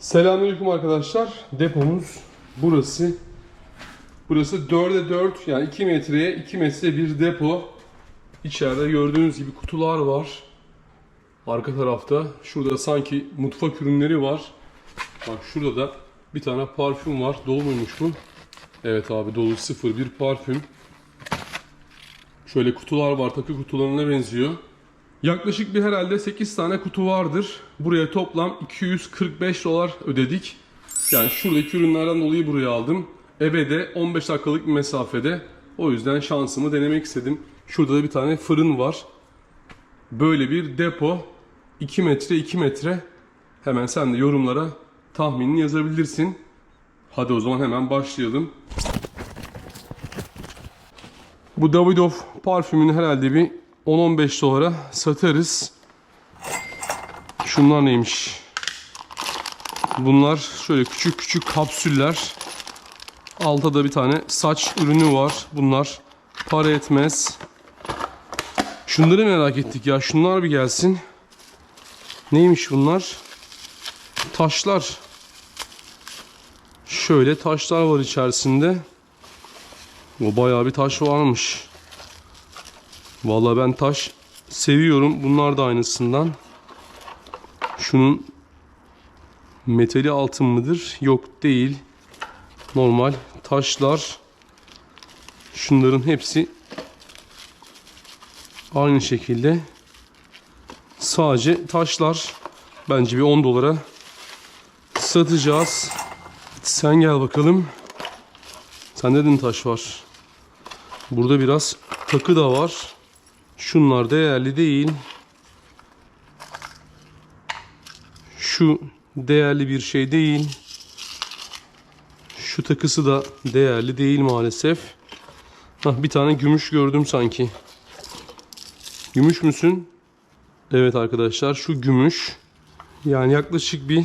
Selamünaleyküm arkadaşlar. Depomuz burası. Burası 4'e 4 yani 2 metreye 2 metre bir depo. İçeride gördüğünüz gibi kutular var. Arka tarafta şurada sanki mutfak ürünleri var. Bak şurada da bir tane parfüm var. Dolu muymuş bu? Evet abi dolu sıfır bir parfüm. Şöyle kutular var takı kutularına benziyor. Yaklaşık bir herhalde 8 tane kutu vardır. Buraya toplam 245 dolar ödedik. Yani şuradaki ürünlerden dolayı buraya aldım. Eve de 15 dakikalık bir mesafede. O yüzden şansımı denemek istedim. Şurada da bir tane fırın var. Böyle bir depo. 2 metre 2 metre. Hemen sen de yorumlara tahminini yazabilirsin. Hadi o zaman hemen başlayalım. Bu Davidoff parfümünü herhalde bir 10-15 dolara satarız. Şunlar neymiş? Bunlar şöyle küçük küçük kapsüller. Altta da bir tane saç ürünü var. Bunlar para etmez. Şunları merak ettik ya. Şunlar bir gelsin. Neymiş bunlar? Taşlar. Şöyle taşlar var içerisinde. O bayağı bir taş varmış. Vallahi ben taş seviyorum. Bunlar da aynısından. Şunun metali altın mıdır? Yok değil. Normal taşlar. Şunların hepsi aynı şekilde. Sadece taşlar. Bence bir 10 dolara satacağız. Sen gel bakalım. Sende de taş var? Burada biraz takı da var. Şunlar değerli değil. Şu değerli bir şey değil. Şu takısı da değerli değil maalesef. Hah, bir tane gümüş gördüm sanki. Gümüş müsün? Evet arkadaşlar şu gümüş. Yani yaklaşık bir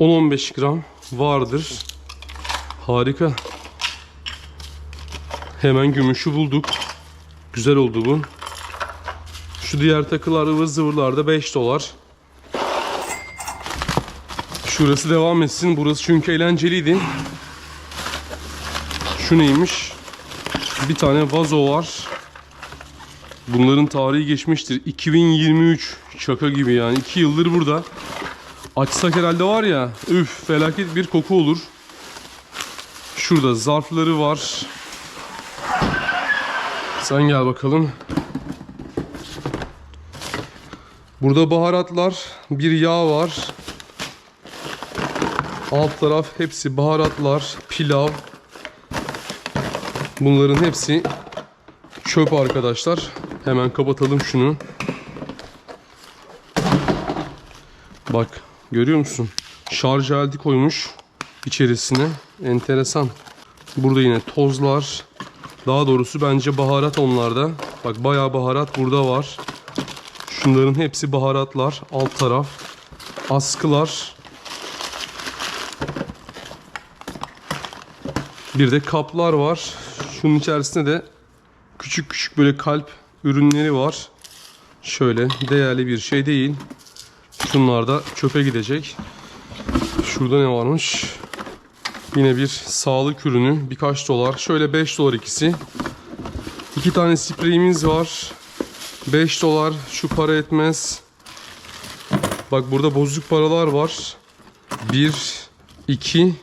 10-15 gram vardır. Harika. Hemen gümüşü bulduk. Güzel oldu bu. Şu diğer takılar ıvır zıvırlar da 5 dolar. Şurası devam etsin. Burası çünkü eğlenceliydi. Şu neymiş? Bir tane vazo var. Bunların tarihi geçmiştir. 2023 şaka gibi yani. 2 yıldır burada. Açsak herhalde var ya. Üf felaket bir koku olur. Şurada zarfları var. Sen gel bakalım. Burada baharatlar, bir yağ var. Alt taraf hepsi baharatlar, pilav. Bunların hepsi çöp arkadaşlar. Hemen kapatalım şunu. Bak görüyor musun? Şarj aleti koymuş içerisine. Enteresan. Burada yine tozlar. Daha doğrusu bence baharat onlarda. Bak bayağı baharat burada var. Şunların hepsi baharatlar. Alt taraf. Askılar. Bir de kaplar var. Şunun içerisinde de küçük küçük böyle kalp ürünleri var. Şöyle değerli bir şey değil. Şunlar da çöpe gidecek. Şurada ne varmış? Yine bir sağlık ürünü. Birkaç dolar. Şöyle 5 dolar ikisi. İki tane spreyimiz var. 5 dolar. Şu para etmez. Bak burada bozuk paralar var. 1, 2,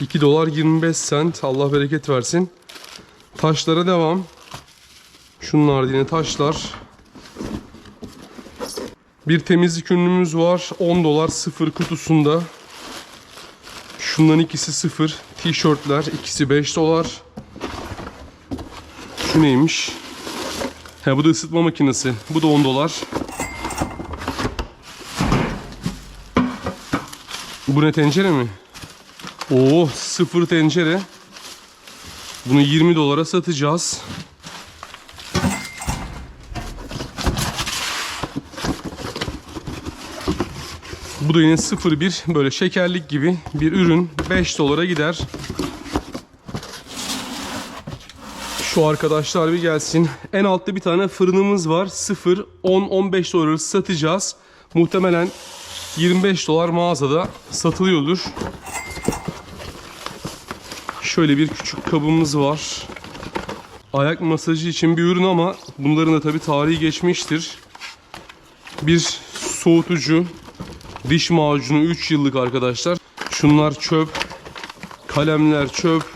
2 dolar 25 sent. Allah bereket versin. Taşlara devam. Şunlar yine taşlar. Bir temizlik ürünümüz var. 10 dolar sıfır kutusunda. Şunların ikisi sıfır. Tişörtler ikisi 5 dolar. Şu neymiş? He bu da ısıtma makinesi. Bu da 10 dolar. Bu ne tencere mi? Oo sıfır tencere. Bunu 20 dolara satacağız. Bu da yine 0.1 böyle şekerlik gibi bir ürün 5 dolara gider. Şu arkadaşlar bir gelsin. En altta bir tane fırınımız var. 0 10 15 dolara satacağız. Muhtemelen 25 dolar mağazada satılıyordur. Şöyle bir küçük kabımız var. Ayak masajı için bir ürün ama bunların da tabi tarihi geçmiştir. Bir soğutucu, diş macunu 3 yıllık arkadaşlar. Şunlar çöp, kalemler çöp.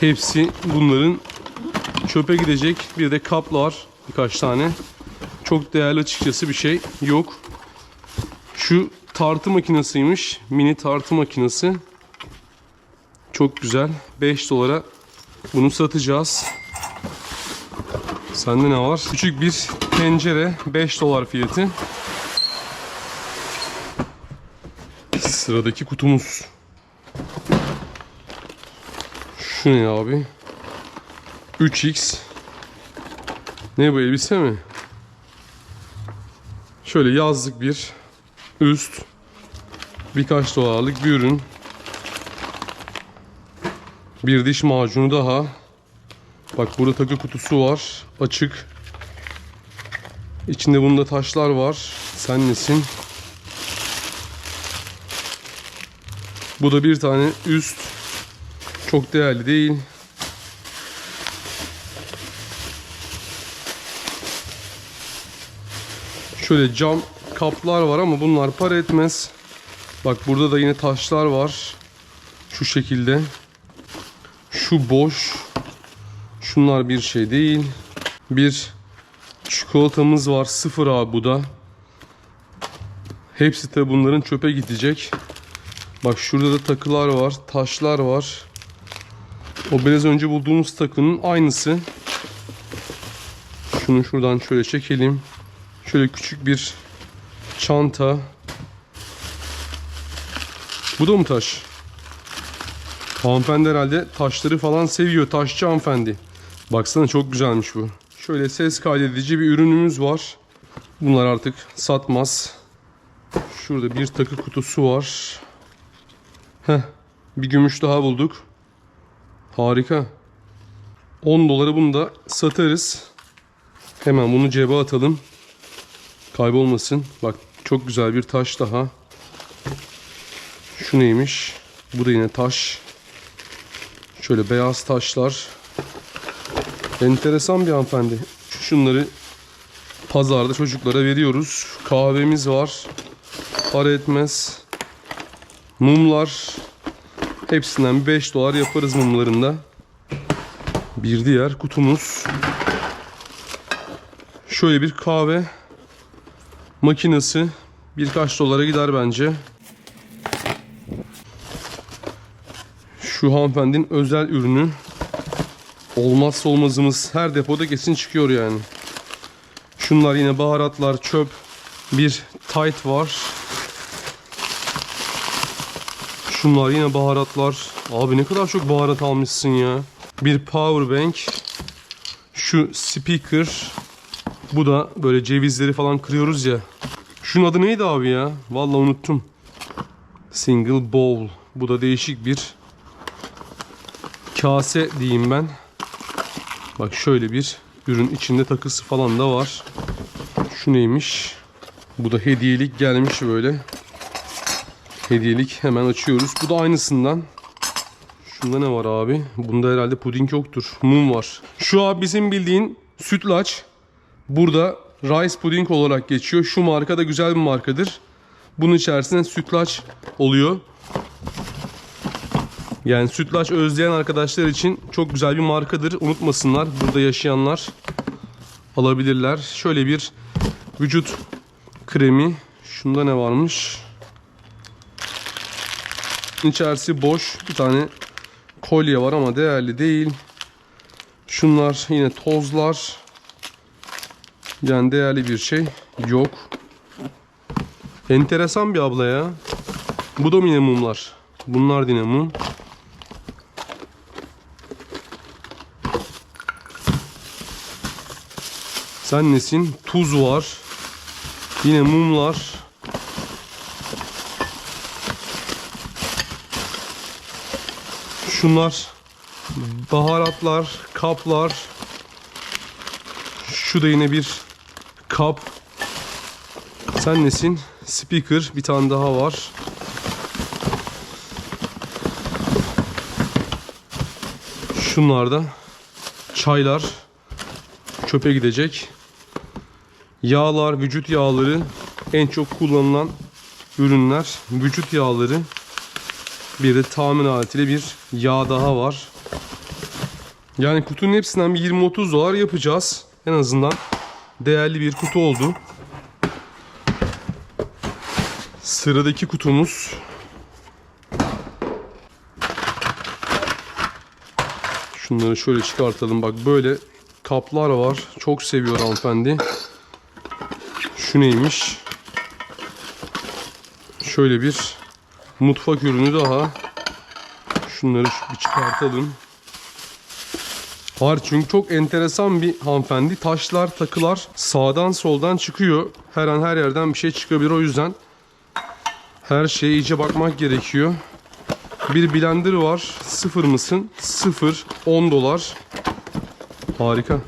Hepsi bunların çöpe gidecek. Bir de kaplar birkaç tane. Çok değerli açıkçası bir şey yok. Şu tartı makinesiymiş. Mini tartı makinesi. Çok güzel. 5 dolara bunu satacağız. Sende ne var? Küçük bir tencere 5 dolar fiyatı. Sıradaki kutumuz. Şu ne abi? 3x. Ne bu elbise mi? Şöyle yazlık bir üst birkaç dolarlık bir ürün. Bir diş macunu daha. Bak burada takı kutusu var. Açık. İçinde bunda taşlar var. Sen nesin? Bu da bir tane üst. Çok değerli değil. Şöyle cam kaplar var ama bunlar para etmez. Bak burada da yine taşlar var. Şu şekilde. Şu boş. Şunlar bir şey değil. Bir çikolatamız var. Sıfır abi bu da. Hepsi de bunların çöpe gidecek. Bak şurada da takılar var. Taşlar var. O biraz önce bulduğumuz takının aynısı. Şunu şuradan şöyle çekelim. Şöyle küçük bir çanta. Bu da mı taş? Hanımefendi herhalde taşları falan seviyor. Taşçı hanımefendi. Baksana çok güzelmiş bu. Şöyle ses kaydedici bir ürünümüz var. Bunlar artık satmaz. Şurada bir takı kutusu var. Heh, bir gümüş daha bulduk. Harika. 10 dolara bunu da satarız. Hemen bunu cebe atalım. Kaybolmasın. Bak çok güzel bir taş daha. Şu neymiş? Bu da yine taş. Şöyle beyaz taşlar. Enteresan bir hanımefendi. Şu şunları pazarda çocuklara veriyoruz. Kahvemiz var. Para etmez. Mumlar. Hepsinden 5 dolar yaparız mumlarında. Bir diğer kutumuz. Şöyle bir kahve makinesi birkaç dolara gider bence. Şu hanımefendinin özel ürünü. Olmazsa olmazımız her depoda kesin çıkıyor yani. Şunlar yine baharatlar, çöp. Bir tight var. Şunlar yine baharatlar. Abi ne kadar çok baharat almışsın ya. Bir power bank. Şu speaker. Bu da böyle cevizleri falan kırıyoruz ya. Şunun adı neydi abi ya? Vallahi unuttum. Single bowl. Bu da değişik bir kase diyeyim ben. Bak şöyle bir ürün içinde takısı falan da var. Şu neymiş? Bu da hediyelik gelmiş böyle. Hediyelik hemen açıyoruz. Bu da aynısından. Şunda ne var abi? Bunda herhalde puding yoktur. Mum var. Şu abi bizim bildiğin sütlaç. Burada rice pudding olarak geçiyor. Şu marka da güzel bir markadır. Bunun içerisinde sütlaç oluyor. Yani sütlaç özleyen arkadaşlar için çok güzel bir markadır. Unutmasınlar. Burada yaşayanlar alabilirler. Şöyle bir vücut kremi. Şunda ne varmış? İçerisi boş. Bir tane kolye var ama değerli değil. Şunlar yine tozlar. Yani değerli bir şey yok. Enteresan bir abla ya. Bu da yine mumlar? Bunlar yine mum. Sen nesin? Tuz var. Yine mumlar. Şunlar baharatlar, kaplar. Şu da yine bir kap. Sen nesin? Speaker. Bir tane daha var. Şunlar da çaylar çöpe gidecek. Yağlar, vücut yağları en çok kullanılan ürünler. Vücut yağları. Bir de tahmin aletiyle bir yağ daha var. Yani kutunun hepsinden bir 20-30 dolar yapacağız. En azından değerli bir kutu oldu. Sıradaki kutumuz Şunları şöyle çıkartalım. Bak böyle kaplar var. Çok seviyor hanımefendi. Şu neymiş? Şöyle bir mutfak ürünü daha. Şunları şu- bir çıkartalım. Var çünkü çok enteresan bir hanımefendi. Taşlar, takılar sağdan soldan çıkıyor. Her an her yerden bir şey çıkabilir. O yüzden her şeye iyice bakmak gerekiyor. Bir blender var. Sıfır mısın? Sıfır. 10 dolar. Harika.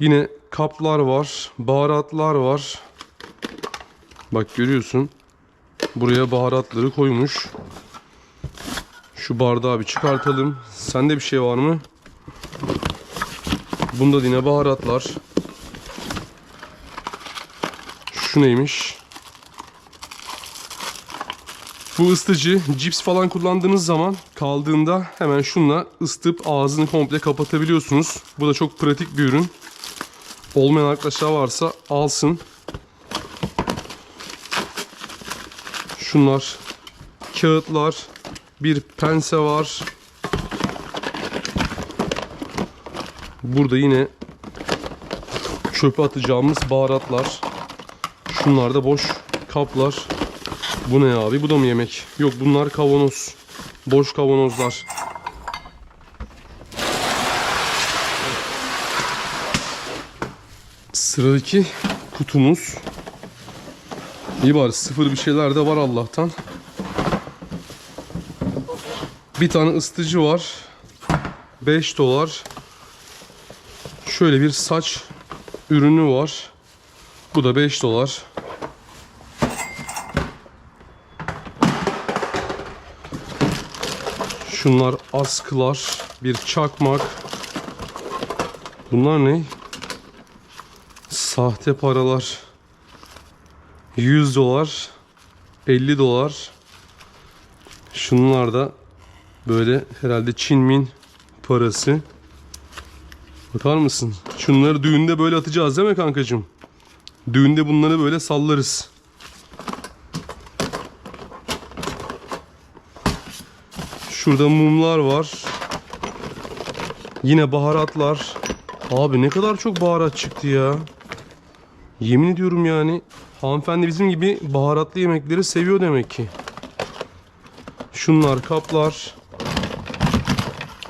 Yine kaplar var. Baharatlar var. Bak görüyorsun. Buraya baharatları koymuş. Şu bardağı bir çıkartalım. Sende bir şey var mı? Bunda da yine baharatlar. Şu neymiş? Bu ısıtıcı cips falan kullandığınız zaman kaldığında hemen şunla ısıtıp ağzını komple kapatabiliyorsunuz. Bu da çok pratik bir ürün. Olmayan arkadaşlar varsa alsın. Şunlar kağıtlar, bir pense var. Burada yine çöpe atacağımız baharatlar. Şunlar da boş kaplar. Bu ne abi? Bu da mı yemek? Yok bunlar kavanoz. Boş kavanozlar. Sıradaki kutumuz. İyi bari sıfır bir şeyler de var Allah'tan. Bir tane ısıtıcı var. 5 dolar. Şöyle bir saç ürünü var. Bu da 5 dolar. Şunlar askılar, bir çakmak. Bunlar ne? Sahte paralar. 100 dolar, 50 dolar. Şunlar da böyle herhalde Çin Min parası. Bakar mısın? Şunları düğünde böyle atacağız değil mi kankacığım? Düğünde bunları böyle sallarız. Şurada mumlar var. Yine baharatlar. Abi ne kadar çok baharat çıktı ya. Yemin ediyorum yani. Hanımefendi bizim gibi baharatlı yemekleri seviyor demek ki. Şunlar kaplar.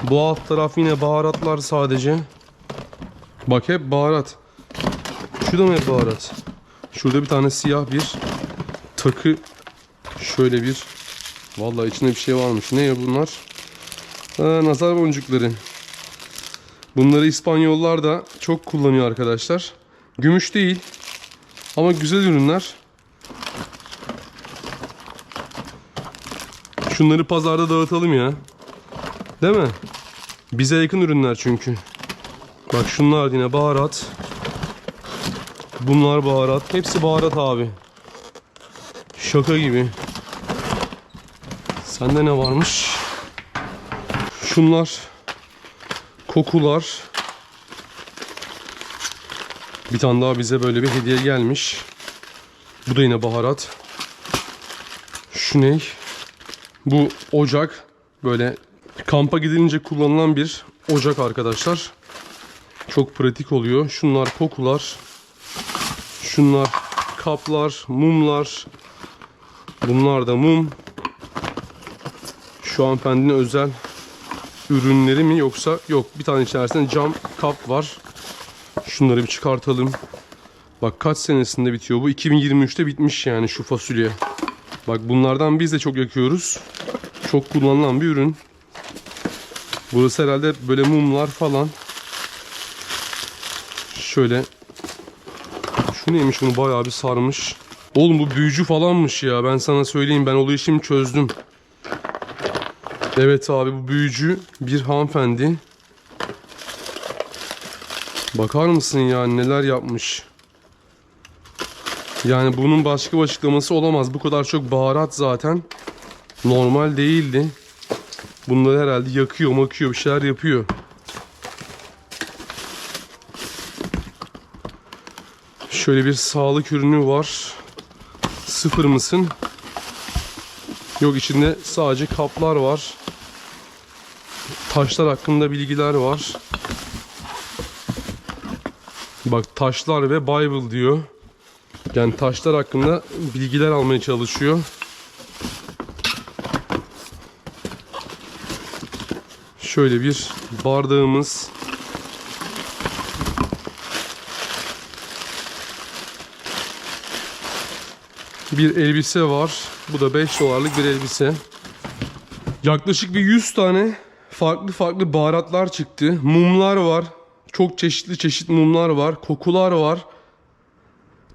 Bu alt taraf yine baharatlar sadece. Bak hep baharat. Şu da mı hep baharat? Şurada bir tane siyah bir takı. Şöyle bir. Vallahi içinde bir şey varmış. Ne ya bunlar? Ha, nazar boncukları. Bunları İspanyollar da çok kullanıyor arkadaşlar. Gümüş değil. Ama güzel ürünler. Şunları pazarda dağıtalım ya. Değil mi? Bize yakın ürünler çünkü. Bak şunlar yine baharat. Bunlar baharat. Hepsi baharat abi. Şaka gibi. Sende ne varmış? Şunlar kokular. Bir tane daha bize böyle bir hediye gelmiş. Bu da yine baharat. Şu ne? Bu ocak. Böyle kampa gidilince kullanılan bir ocak arkadaşlar. Çok pratik oluyor. Şunlar kokular. Şunlar kaplar, mumlar. Bunlar da mum. Şu hanımefendinin özel ürünleri mi yoksa yok bir tane içerisinde cam kap var. Şunları bir çıkartalım. Bak kaç senesinde bitiyor bu? 2023'te bitmiş yani şu fasulye. Bak bunlardan biz de çok yakıyoruz. Çok kullanılan bir ürün. Burası herhalde böyle mumlar falan. Şöyle. Şu neymiş bunu bayağı bir sarmış. Oğlum bu büyücü falanmış ya. Ben sana söyleyeyim ben olayı şimdi çözdüm. Evet abi bu büyücü bir hanımefendi. Bakar mısın ya neler yapmış. Yani bunun başka bir açıklaması olamaz. Bu kadar çok baharat zaten normal değildi. Bunları herhalde yakıyor makıyor bir şeyler yapıyor. Şöyle bir sağlık ürünü var. Sıfır mısın? Yok içinde sadece kaplar var. Taşlar hakkında bilgiler var. Bak taşlar ve Bible diyor. Yani taşlar hakkında bilgiler almaya çalışıyor. Şöyle bir bardağımız. Bir elbise var. Bu da 5 dolarlık bir elbise. Yaklaşık bir 100 tane farklı farklı baharatlar çıktı. Mumlar var. Çok çeşitli çeşit mumlar var. Kokular var.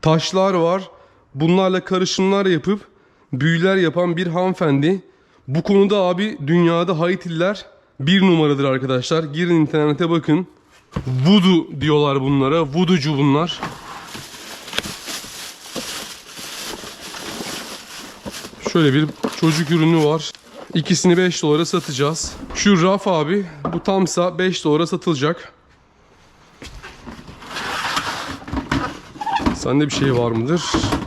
Taşlar var. Bunlarla karışımlar yapıp büyüler yapan bir hanımefendi. Bu konuda abi dünyada Haitililer bir numaradır arkadaşlar. Girin internete bakın. Voodoo diyorlar bunlara. Voodoocu bunlar. Şöyle bir çocuk ürünü var. İkisini 5 dolara satacağız. Şu raf abi bu tamsa 5 dolara satılacak. Sende bir şey var mıdır?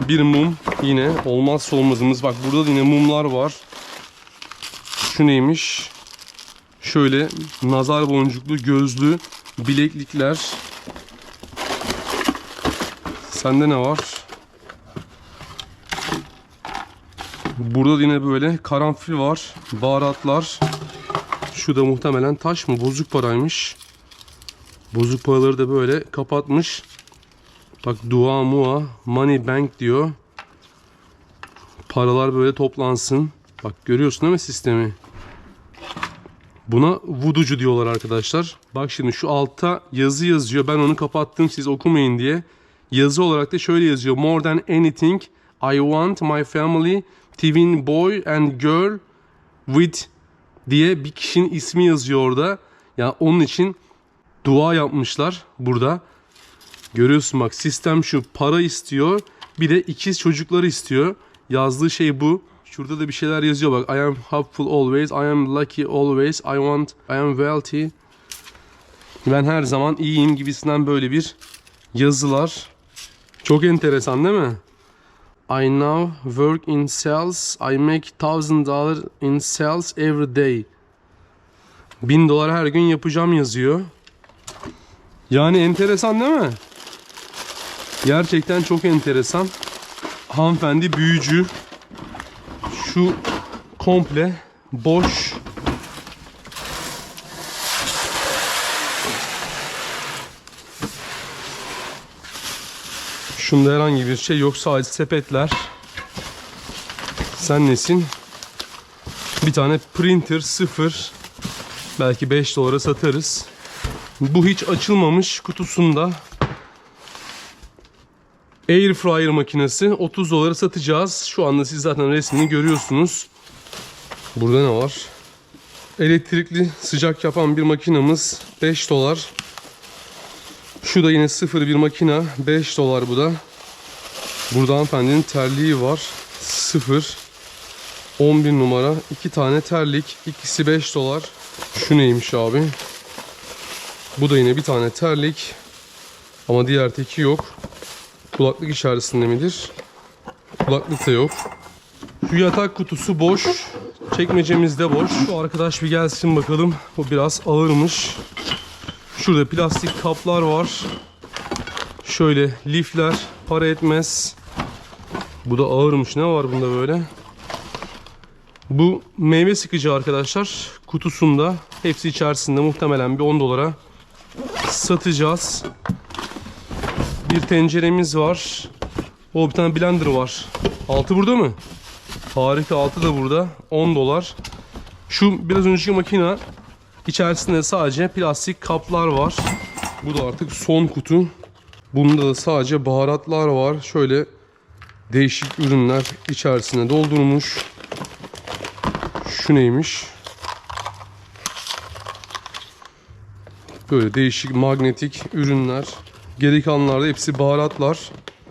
Bir mum yine olmazsa olmazımız. Bak burada da yine mumlar var. Şu neymiş? Şöyle nazar boncuklu gözlü bileklikler. Sende ne var? Burada da yine böyle karanfil var. Baharatlar. Şu da muhtemelen taş mı? Bozuk paraymış. Bozuk paraları da böyle kapatmış. Bak dua mua money bank diyor. Paralar böyle toplansın. Bak görüyorsun değil mi sistemi? Buna vuducu diyorlar arkadaşlar. Bak şimdi şu altta yazı yazıyor. Ben onu kapattım siz okumayın diye. Yazı olarak da şöyle yazıyor. More than anything I want my family twin boy and girl with diye bir kişinin ismi yazıyor orada. Ya onun için dua yapmışlar burada. Görüyorsun bak sistem şu para istiyor bir de ikiz çocukları istiyor. Yazdığı şey bu. Şurada da bir şeyler yazıyor bak. I am hopeful always. I am lucky always. I want. I am wealthy. Ben her zaman iyiyim gibisinden böyle bir yazılar. Çok enteresan değil mi? I now work in sales. I make thousand dollar in sales every day. Bin dolar her gün yapacağım yazıyor. Yani enteresan değil mi? Gerçekten çok enteresan. Hanımefendi büyücü. Şu komple boş. Şunda herhangi bir şey yok. Sadece sepetler. Sen nesin? Bir tane printer sıfır. Belki 5 dolara satarız. Bu hiç açılmamış kutusunda. Air fryer makinesi 30 dolara satacağız. Şu anda siz zaten resmini görüyorsunuz. Burada ne var? Elektrikli sıcak yapan bir makinamız 5 dolar. Şu da yine sıfır bir makina 5 dolar bu da. Burada hanımefendinin terliği var. Sıfır. 11 numara. 2 tane terlik. İkisi 5 dolar. Şu neymiş abi? Bu da yine bir tane terlik. Ama diğer teki yok. Kulaklık içerisinde midir? Kulaklık da yok. Şu yatak kutusu boş. Çekmecemiz de boş. Şu arkadaş bir gelsin bakalım. Bu biraz ağırmış. Şurada plastik kaplar var. Şöyle lifler para etmez. Bu da ağırmış. Ne var bunda böyle? Bu meyve sıkıcı arkadaşlar. Kutusunda hepsi içerisinde muhtemelen bir 10 dolara satacağız. Bir tenceremiz var. O bir tane blender var. Altı burada mı? Harika altı da burada. 10 dolar. Şu biraz önceki makine içerisinde sadece plastik kaplar var. Bu da artık son kutu. Bunda da sadece baharatlar var. Şöyle Değişik ürünler içerisine doldurmuş. Şu neymiş? Böyle değişik magnetik ürünler. Geri kalanlarda hepsi baharatlar.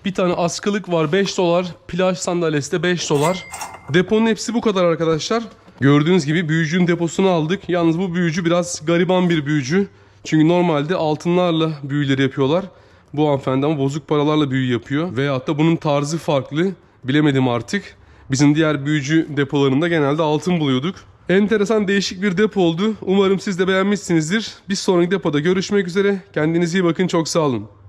Bir tane askılık var 5 dolar. Plaj sandalyesi de 5 dolar. Deponun hepsi bu kadar arkadaşlar. Gördüğünüz gibi büyücünün deposunu aldık. Yalnız bu büyücü biraz gariban bir büyücü. Çünkü normalde altınlarla büyüleri yapıyorlar. Bu hanımefendi ama bozuk paralarla büyü yapıyor. Veyahut da bunun tarzı farklı. Bilemedim artık. Bizim diğer büyücü depolarında genelde altın buluyorduk. Enteresan değişik bir depo oldu. Umarım siz de beğenmişsinizdir. Bir sonraki depoda görüşmek üzere. Kendinize iyi bakın. Çok sağ olun.